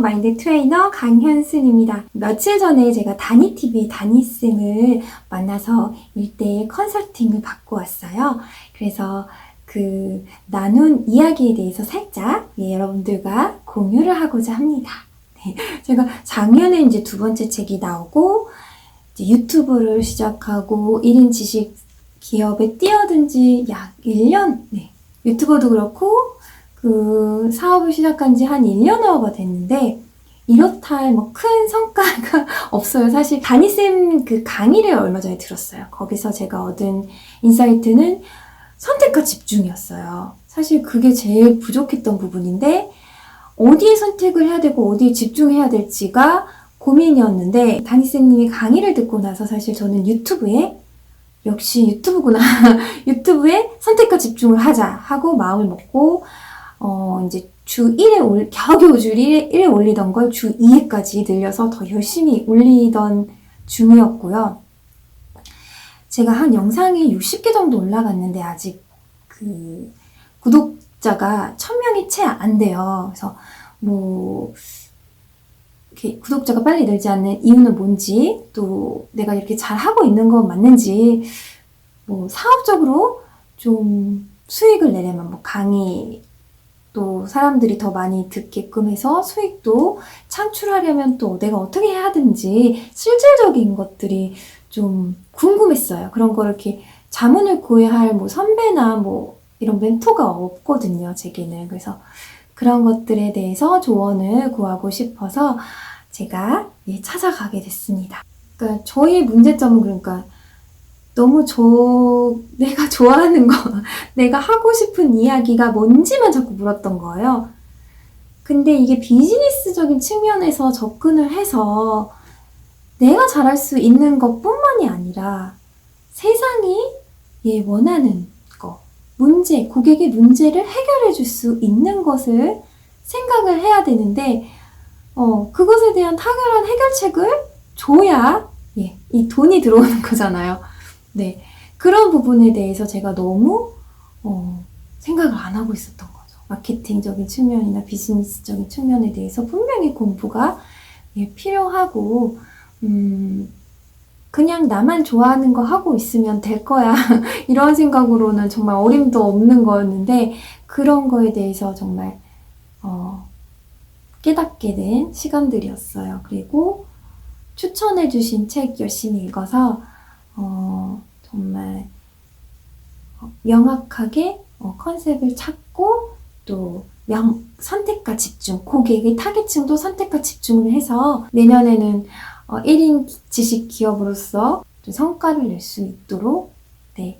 마인드 트레이너 강현순입니다. 며칠 전에 제가 다니TV의 다니쌤을 만나서 일대일 컨설팅을 받고 왔어요. 그래서 그 나눈 이야기에 대해서 살짝 예, 여러분들과 공유를 하고자 합니다. 네, 제가 작년에 이제 두 번째 책이 나오고 유튜브를 시작하고 1인 지식 기업에 뛰어든 지 약 1년, 네. 유튜버도 그렇고, 그 사업을 시작한 지 한 1년여가 됐는데, 이렇다 할 뭐 큰 성과가 없어요. 사실 다니쌤 그 강의를 얼마 전에 들었어요. 거기서 제가 얻은 인사이트는 선택과 집중이었어요. 사실 그게 제일 부족했던 부분인데, 어디에 선택을 해야 되고 어디에 집중해야 될지가 고민이었는데, 다니쌤님이 강의를 듣고 나서 사실 저는 유튜브에 역시 유튜브구나. 유튜브에 선택과 집중을 하자 하고 마음을 먹고, 어, 이제 주 1회 올, 겨우겨우 주 1회, 1회 올리던 걸 주 2회까지 늘려서 더 열심히 올리던 중이었고요. 제가 한 영상이 60개 정도 올라갔는데 아직 그 구독자가 1000명이 채 안 돼요. 그래서 뭐, 이렇게 구독자가 빨리 늘지 않는 이유는 뭔지, 또 내가 이렇게 잘 하고 있는 건 맞는지, 뭐 사업적으로 좀 수익을 내려면 뭐 강의, 또 사람들이 더 많이 듣게끔 해서 수익도 창출하려면 또 내가 어떻게 해야 되는지 실질적인 것들이 좀 궁금했어요. 그런 걸 이렇게 자문을 구해야 할뭐 선배나 뭐 이런 멘토가 없거든요, 제게는. 그래서 그런 것들에 대해서 조언을 구하고 싶어서 제가 예, 찾아가게 됐습니다. 그러니까 저의 문제점은 그러니까 너무 저 내가 좋아하는 거, 내가 하고 싶은 이야기가 뭔지만 자꾸 물었던 거예요. 근데 이게 비즈니스적인 측면에서 접근을 해서 내가 잘할 수 있는 것 뿐만이 아니라 세상이 얘 원하는 거, 문제, 고객의 문제를 해결해 줄 수 있는 것을 생각을 해야 되는데, 어, 그것에 대한 타결한 해결책을 줘야, 예, 이 돈이 들어오는 거잖아요. 네. 그런 부분에 대해서 제가 너무, 어, 생각을 안 하고 있었던 거죠. 마케팅적인 측면이나 비즈니스적인 측면에 대해서 분명히 공부가 예, 필요하고, 음, 그냥 나만 좋아하는 거 하고 있으면 될 거야. 이런 생각으로는 정말 어림도 없는 거였는데, 그런 거에 대해서 정말, 어, 깨닫게 된 시간들이었어요. 그리고 추천해주신 책 열심히 읽어서, 어, 정말, 어, 명확하게 어, 컨셉을 찾고, 또, 명, 선택과 집중, 고객의 타겟층도 선택과 집중을 해서 내년에는 어, 1인 지식 기업으로서 좀 성과를 낼 수 있도록 네,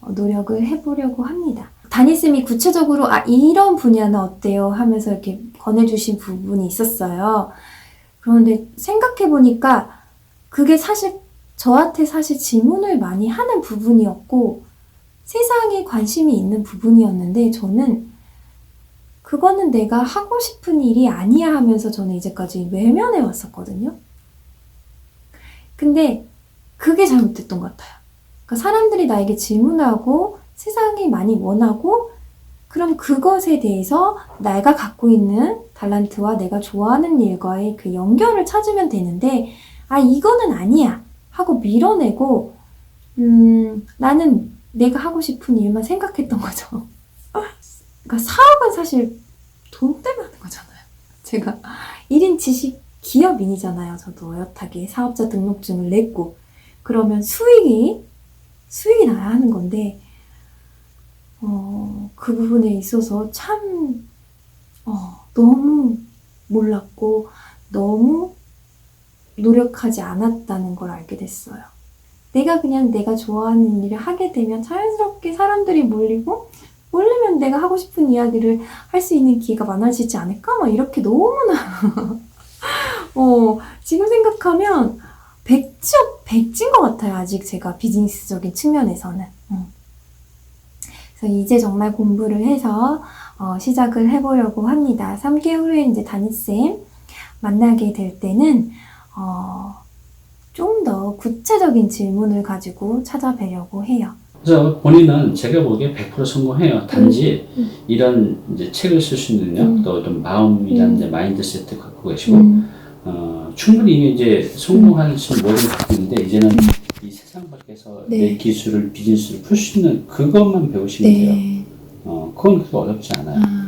어, 노력을 해보려고 합니다. 다니쌤이 구체적으로 아 이런 분야는 어때요 하면서 이렇게 권해주신 부분이 있었어요. 그런데 생각해보니까 그게 사실 저한테 사실 질문을 많이 하는 부분이었고 세상에 관심이 있는 부분이었는데 저는 그거는 내가 하고 싶은 일이 아니야 하면서 저는 이제까지 외면해 왔었거든요. 근데 그게 잘못됐던 것 같아요. 그러니까 사람들이 나에게 질문하고 세상이 많이 원하고 그럼 그것에 대해서 내가 갖고 있는 달란트와 내가 좋아하는 일과의 그 연결을 찾으면 되는데 아 이거는 아니야 하고 밀어내고 음 나는 내가 하고 싶은 일만 생각했던 거죠. 그러니까 사업은 사실 돈 때문에 하는 거잖아요. 제가 1인 지식 기업인이잖아요. 저도 어엿하게 사업자 등록증을 냈고 그러면 수익이 수익이 나야 하는 건데 어, 그 부분에 있어서 참 어, 너무 몰랐고 너무 노력하지 않았다는 걸 알게 됐어요. 내가 그냥 내가 좋아하는 일을 하게 되면 자연스럽게 사람들이 몰리고 몰리면 내가 하고 싶은 이야기를 할 수 있는 기회가 많아지지 않을까? 막 이렇게 너무나 어, 지금 생각하면 백지업 백진 것 같아요. 아직 제가 비즈니스적인 측면에서는. 음. 그래서 이제 정말 공부를 해서 어, 시작을 해보려고 합니다. 3개월 후에 이제 다니쌤 만나게 될 때는 어, 좀 더 구체적인 질문을 가지고 찾아뵈려고 해요. 그래서 본인은 제가 보기에 100% 성공해요. 단지 음. 이런 이제 책을 쓸 수 있는 능력, 음. 또 어떤 마음이라는 음. 이제 마인드세트 갖고 계시고, 음. 어, 충분히 이제 성공할 수 있는 모든 갖고 있는데, 이제는 이 세상 밖에서 네. 내 기술을, 비즈니스를 풀 수 있는 그것만 배우시면 돼요. 네. 어, 그건 그렇게 어렵지 않아요. 아,